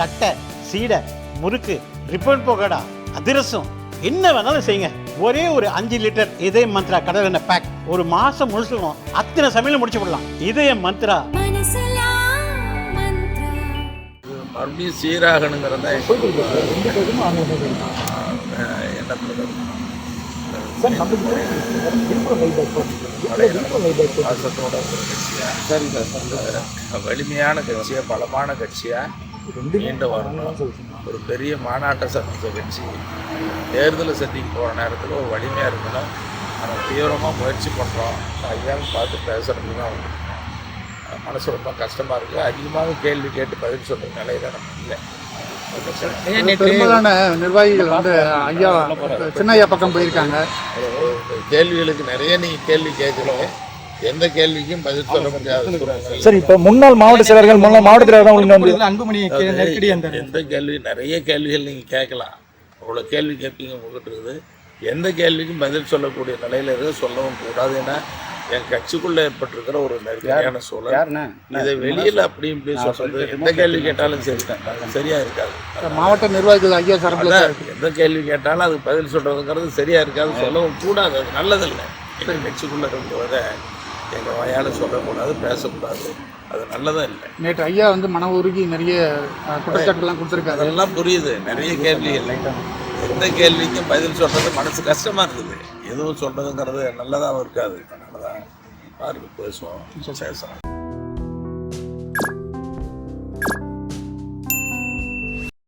கொழுக்கட்டை சீடை முறுக்கு ரிப்பன் போகடா அதிரசம் என்ன வேணாலும் செய்யுங்க. ஒரே ஒரு அஞ்சு லிட்டர் இதய மந்த்ரா கடல் எண்ணெய் பேக் ஒரு மாசம் முழுசுக்கும் அத்தனை சமையல் முடிச்சு விடலாம் இதய மந்த்ரா. மறுபடியும் சீராகணுங்கிறத ஒரு கட்சியா? வலிமையான கட்சியா பலமான கட்சியா? மீண்டும் வரணும். ஒரு பெரிய மாநாட்டை சந்திச்ச கட்சி தேர்தலை சந்திக்க போகிற நேரத்தில் ஒரு வலிமையாக இருக்கணும். நம்ம தீவிரமாக முயற்சி பண்ணுறோம் ஐயாவும் பார்த்து பேசுகிறதுக்கு தான் மனசு ரொம்ப கஷ்டமாக இருக்குது அதிகமாக கேள்வி கேட்டு பதில் சொல்கிற நிலையில நம்ம இல்லை. பெரும்பாலான நிர்வாகிகள் வந்து ஐயா சின்ன ஐயா பக்கம் போயிருக்காங்க. கேள்விகளுக்கு நிறைய நீங்கள் கேள்வி கேட்குறோம் எந்த கேள்விக்கும் பதில் சொல்ல முடியாத. சார் இப்போ முன்னாள் மாவட்ட செயலர்கள் முன்னாள் மாவட்ட செயலர் தான் உங்களுக்கு வந்து அன்புமணி நெருக்கடி அந்த எந்த கேள்வி நிறைய கேள்விகள் நீங்கள் கேட்கலாம். அவ்வளோ கேள்வி கேட்பீங்க உங்ககிட்ட இருக்குது எந்த கேள்விக்கும் பதில் சொல்லக்கூடிய நிலையில இருக்க சொல்லவும் கூடாது ஏன்னா என் கட்சிக்குள்ள ஏற்பட்டிருக்கிற ஒரு நெருக்கடியான சூழல். இதை வெளியில் அப்படி இப்படி சொல்றது எந்த கேள்வி கேட்டாலும் சரி. அது சரியா இருக்காது. மாவட்ட நிர்வாகிகள் ஐயா அதான் எந்த கேள்வி கேட்டாலும் அதுக்கு பதில் சொல்றதுங்கிறது சரியா இருக்காது சொல்லவும் கூடாது. அது நல்லதில்லை. எங்கள் கட்சிக்குள்ள இருக்கிறத எங்கள் வாயால் சொல்லக்கூடாது பேசக்கூடாது. அது நல்லதும் இல்லை. நேற்று ஐயா வந்து மன உருகி நிறைய குற்றச்சாட்டுலாம் கொடுத்துருக்காரு. அதெல்லாம் புரியுது. நிறைய கேள்விகள் எந்த கேள்விக்கும் பதில் சொல்றது மனசு கஷ்டமா இருக்குது. எதுவும் சொல்றதுங்கிறது நல்லதாகவும் இருக்காது. தான் பாருங்க பேசுவோம். பேசுகிறோம்